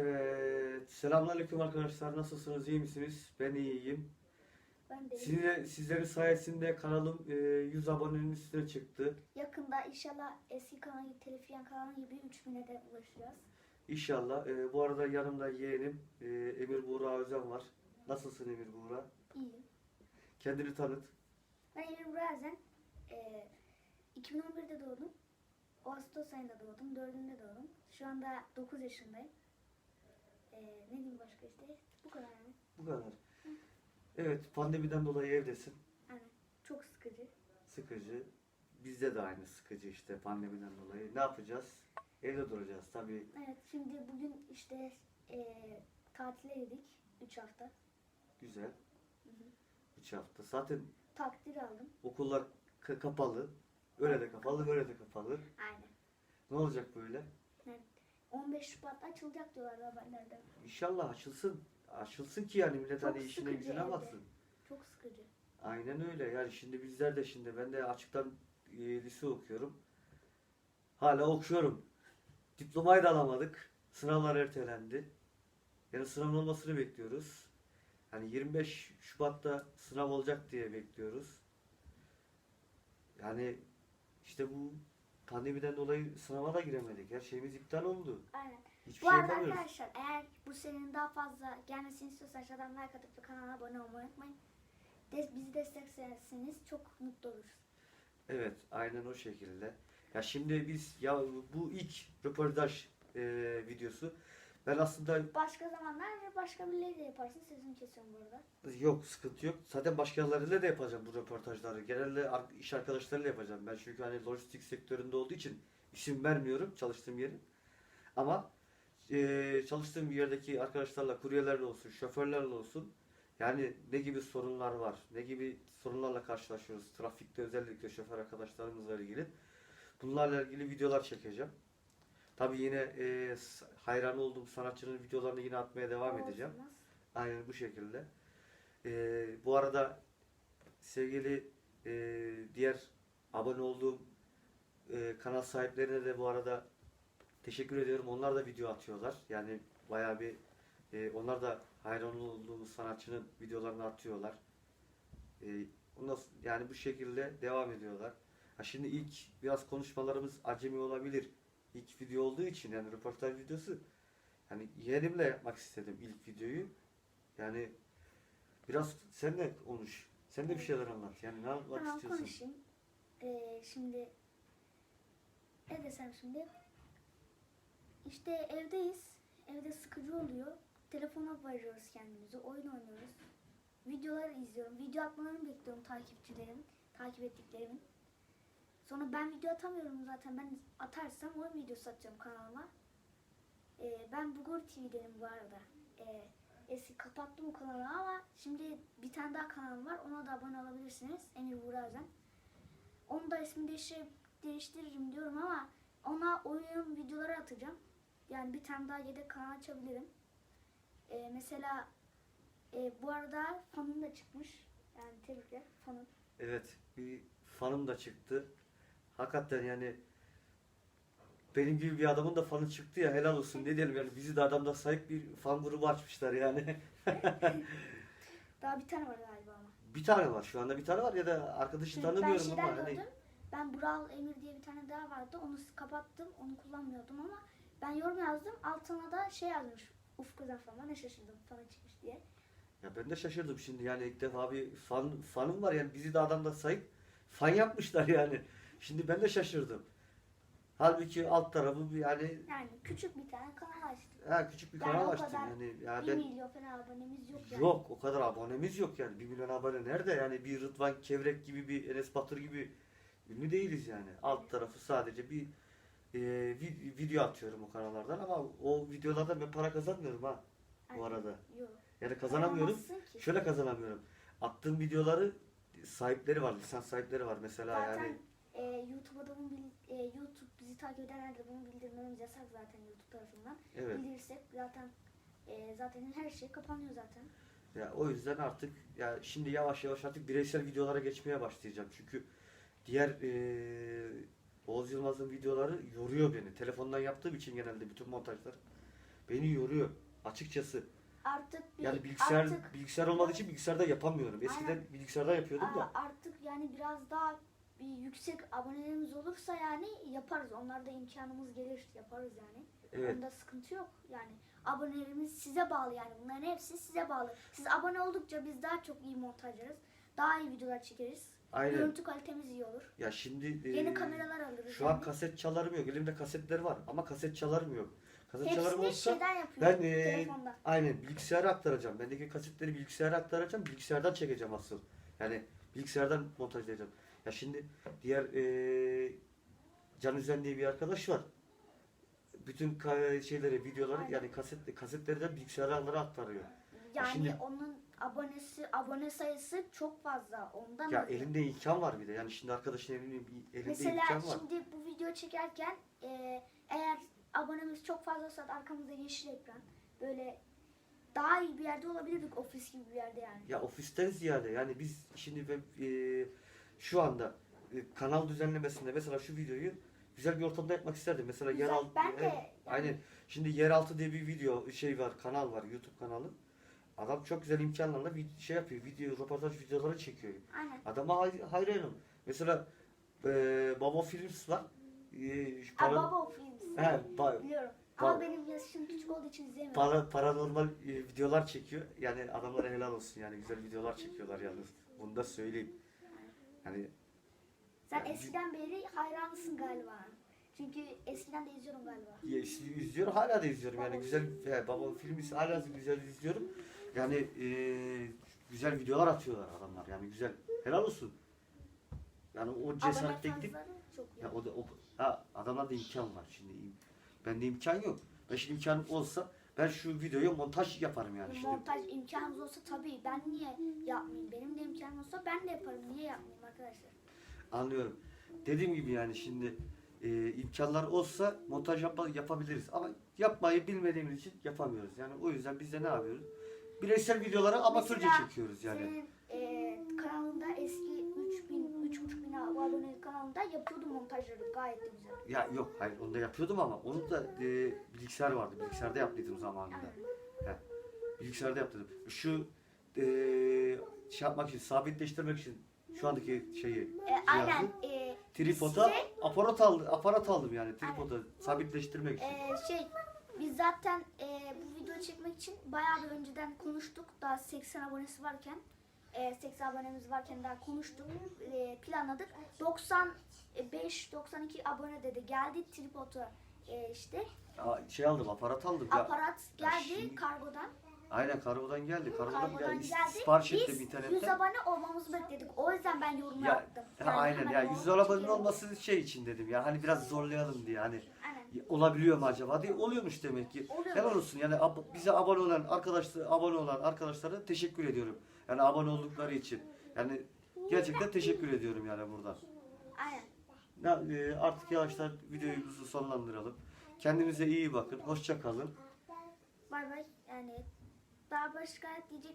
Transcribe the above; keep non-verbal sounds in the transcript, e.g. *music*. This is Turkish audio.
Evet, selamünaleyküm arkadaşlar. Nasılsınız? iyi misiniz? Ben iyiyim. Ben de Sizin, sizlerin sayesinde kanalım e, 100 abonenin üstüne çıktı. yakında inşallah eski kanal gibi, televizyon kanalı gibi 3000'e de ulaşacağız. İnşallah. E, bu arada yanımda yeğenim e, Emir Buğra Özen var. Nasılsın Emir Buğra? İyiyim. Kendini tanıt. Ben Emir Burazen. E, 2011'de doğdum. Ağustos ayında doğdum. 4'ünde doğdum. Şu anda 9 yaşındayım. E, ne diyeyim başka işte? Bu kadar yani. Bu kadar. Evet, pandemiden dolayı evdesin. Yani çok sıkıcı. Sıkıcı. Bizde de aynı sıkıcı işte pandemiden dolayı. Ne yapacağız? Evde duracağız tabii. Evet şimdi bugün işte e, tatile gittik. 3 hafta. Güzel. Hı hı. 3 hafta. Zaten Takdir aldım. okullar ka- kapalı. Öyle de kapalı, böyle de kapalı. Aynen. Ne olacak böyle? Yani 15 Şubat'ta açılacak diyorlar haberlerde. İnşallah açılsın. Açılsın ki yani millet Çok hani işine sıkıcı gücüne evde. baksın. Çok sıkıcı. Aynen öyle. Yani şimdi bizler de şimdi ben de açıktan e, lise okuyorum. Hala okuyorum. Diplomayı da alamadık. Sınavlar ertelendi. Yani sınavın olmasını bekliyoruz. Hani 25 Şubat'ta sınav olacak diye bekliyoruz. Yani işte bu pandemiden dolayı sınava da giremedik. Her şeyimiz iptal oldu. Aynen. Hiçbir Bu şey arada yapamıyoruz. arkadaşlar eğer bu serinin daha fazla gelmesini istiyorsanız aşağıdan like atıp ve kanala abone olmayı unutmayın. Des bizi desteklerseniz çok mutlu oluruz. Evet, aynen o şekilde. Ya şimdi biz ya bu ilk röportaj e, videosu. Ben aslında Başka zamanlar başka birileriyle yaparsın. Sözünü kesiyorum bu arada. yok sıkıntı yok. Zaten başkalarıyla da yapacağım bu röportajları. Genelde ar- iş arkadaşlarıyla yapacağım. Ben çünkü hani lojistik sektöründe olduğu için isim vermiyorum çalıştığım yerin. Ama e, çalıştığım yerdeki arkadaşlarla, kuryelerle olsun, şoförlerle olsun yani ne gibi sorunlar var, ne gibi sorunlarla karşılaşıyoruz trafikte özellikle şoför arkadaşlarımızla ilgili. Bunlarla ilgili videolar çekeceğim. Tabii yine e, hayran olduğum sanatçının videolarını yine atmaya devam edeceğim. Aynen bu şekilde. Ee, bu arada sevgili e, diğer abone olduğum e, kanal sahiplerine de bu arada teşekkür ediyorum. Onlar da video atıyorlar. Yani bayağı bir e, onlar da hayran olduğumuz sanatçının videolarını atıyorlar. E, ondan, yani bu şekilde devam ediyorlar. Ha şimdi ilk biraz konuşmalarımız acemi olabilir. İlk video olduğu için yani röportaj videosu. Yani yeğenimle yapmak istedim ilk videoyu. Yani biraz sen de konuş. Sen de bir şeyler anlat. Yani ne yapmak Tamam istiyorsun? konuşayım. Ee, şimdi ne desem şimdi işte evdeyiz. Evde sıkıcı oluyor. Telefona varıyoruz kendimizi. Oyun oynuyoruz. Videolar izliyorum. Video atmalarını bekliyorum takipçilerim. Takip ettiklerimin. Sonra ben video atamıyorum zaten. Ben atarsam oyun videosu atacağım kanalıma. Ee, ben Bugur TV'denim bu arada. Ee, eski kapattım o kanalı ama şimdi bir tane daha kanalım var. Ona da abone olabilirsiniz. Emir Buğra Özen. Onu da ismini değiştir, değiştiririm diyorum ama ona oyun videoları atacağım. Yani bir tane daha yedek kanal açabilirim. Ee, mesela e, bu arada fanım da çıkmış. Yani tebrikler fanım. Evet. Bir fanım da çıktı. Hakikaten yani benim gibi bir adamın da fanı çıktı ya helal olsun ne diyelim yani bizi de adamda sahip bir fan grubu açmışlar yani. *laughs* Daha bir tane var galiba ama. bir tane var şu anda bir tane var ya da arkadaşı Şimdi ben tanımıyorum şeyden ama hani gördüm. Ben Bural Emir diye bir tane daha vardı. Onu kapattım. Onu kullanmıyordum ama ben yorum yazdım. Altına da şey yazmış. Ufku Zafer. Ben de şaşırdım fanı çıkmış diye. Ya ben de şaşırdım şimdi yani ilk defa bir fan fanım var yani bizi de adamda sayıp fan yapmışlar yani. Şimdi ben de şaşırdım. Halbuki alt tarafı yani Yani küçük bir tane kanal açtık. ha, küçük bir Yani kanal o açtım kadar yani. Ya 1 ben milyon falan abonemiz yok yani. yok o kadar abonemiz yok yani. 1 milyon abone nerede yani bir Rıdvan Kevrek gibi bir Enes Batur gibi ünlü değiliz yani. Alt tarafı sadece bir e, vi- video atıyorum o kanallardan ama o videolardan ben para kazanmıyorum ha bu Aynen. arada. Yok. Yani kazanamıyorum. Kazanamazsın ki. Şöyle kazanamıyorum. Attığım videoları sahipleri var, lisans sahipleri var mesela Zaten yani. E, YouTube adamın bil- e, YouTube bizi takip edenler de bunu bildirmemiz yasak zaten YouTube tarafından. Evet. Bildirirsek zaten e, zaten her şey kapanıyor zaten. Ya o yüzden artık ya şimdi yavaş yavaş artık bireysel videolara geçmeye başlayacağım. Çünkü diğer eee Oğuz Yılmaz'ın videoları yoruyor beni. Telefondan yaptığım için genelde bütün montajları. beni yoruyor açıkçası. Artık bir, Yani bilgisayar artık, bilgisayar olmadığı için bilgisayarda yapamıyorum. Eskiden bilgisayarda yapıyordum da. Aa, artık yani biraz daha bir yüksek abonelerimiz olursa yani yaparız. Onlarda imkanımız gelir yaparız yani. Evet. Onda sıkıntı yok. Yani abonelerimiz size bağlı yani. Bunların hepsi size bağlı. Siz abone oldukça biz daha çok iyi montajlarız. Daha iyi videolar çekeriz. Aynen. Görüntü kalitemiz iyi olur. Ya şimdi Yeni e, kameralar alırız. Şu an yani. kaset çalarım yok. Elimde kasetler var ama kaset çalarım yok. Kaset çalarım Hepsini olsa şeyden yapıyorum. ben e, telefonda. aynen bilgisayara aktaracağım. Bendeki kasetleri bilgisayara aktaracağım. Bilgisayardan çekeceğim asıl. Yani bilgisayardan montajlayacağım. Ya şimdi diğer e, Can Üzen diye bir arkadaş var. Bütün şeyleri, videoları yani kaset kasetlerden bilgisayarlara aktarıyor. Yani şimdi- onun abonesi abone sayısı çok fazla. Ondan Ya alıyor. elinde imkan var bir de. Yani şimdi arkadaşın elinde, elinde Mesela imkan var. şimdi bu video çekerken e, eğer abonemiz çok fazlaysa arkamızda yeşil ekran böyle daha iyi bir yerde olabilirdik ofis gibi bir yerde yani. Ya ofisten ziyade yani biz şimdi ben, e, şu anda e, kanal düzenlemesinde mesela şu videoyu güzel bir ortamda yapmak isterdim. Mesela Güzel, yeraltı ben de evet, aynen. Şimdi yeraltı diye bir video şey var, kanal var, YouTube kanalı. Adam çok güzel imkanlarla bir şey yapıyor, video, röportaj videoları çekiyor. Aynen. Adama hay hayranım. Mesela e, Baba Films var. E, şu para- Baba Films. He, ba- Biliyorum. Ama benim yaşım küçük olduğu için izleyemiyorum. para, paranormal e, videolar çekiyor. Yani adamlara helal olsun yani güzel videolar çekiyorlar yalnız. Bunu da söyleyeyim. Yani Sen yani- eskiden beri hayranısın galiba. Çünkü eskiden de izliyorum galiba. Ya işte izliyorum hala da izliyorum yani güzel yani babam filmi hala da güzel izliyorum. Yani e, güzel videolar atıyorlar adamlar yani güzel helal olsun. Yani o Abone fazlaları çok iyi. ya o da o ha adamlarda imkan var şimdi bende imkan yok. Ben şimdi imkanım olsa ben şu videoyu montaj yaparım yani şimdi. Montaj imkanımız olsa tabii ben niye yapmayayım? Benim de imkanım olsa ben de yaparım. Niye yapmayayım arkadaşlar? Anlıyorum. Dediğim gibi yani şimdi e, imkanlar olsa montaj yapma, yapabiliriz ama yapmayı bilmediğimiz için yapamıyoruz. Yani o yüzden biz de ne yapıyoruz? Bireysel videoları amatörce Mesela çekiyoruz yani. Senin e, kanalında eski 3000, 3500 abonelik kanalında yapıyordum montajları gayet de güzel. Ya yok hayır onu da yapıyordum ama onu da e, bilgisayar vardı. Bilgisayarda yaptıydım zamanında. Aynen. Bilgisayarda yaptıydım. Şu e, şey yapmak için, sabitleştirmek için şu andaki şeyi E, aynen. E, tripoda size, aparat aldım, aparat aldım yani tripoda sabitleştirmek için. e, şey biz zaten e, bu videoyu çekmek için bayağı bir önceden konuştuk. Daha 80 abonesi varken e, 80 abonemiz varken daha konuştuk. E, planladık. 95-92 abone dedi. Geldi tripoda e, işte. Aa, şey aldım, aparat aldım. Ya, Aparat geldi şimdi- kargodan. aynen kargodan geldi. Kargodan, Kargodan geldi. geldi. Sipariş ettim Biz 100 internetten. abone olmamızı bekledik. O yüzden ben yorum Ya, yaptım. Yani aynen ya oldu, yüz arabanın çekelim. olması şey için dedim ya hani biraz zorlayalım diye hani. Olabiliyor mu acaba diye oluyormuş demek ki. Oluyor. Helal olsun yani ab- bize abone olan arkadaşlar abone olan arkadaşlara teşekkür ediyorum. Yani abone oldukları için. Yani gerçekten teşekkür ediyorum yani buradan. Aynen. Ya, e, artık yavaştan videomuzu sonlandıralım. Kendinize iyi bakın. Hoşça kalın. Bay bay. Yani daha başka diyecek bir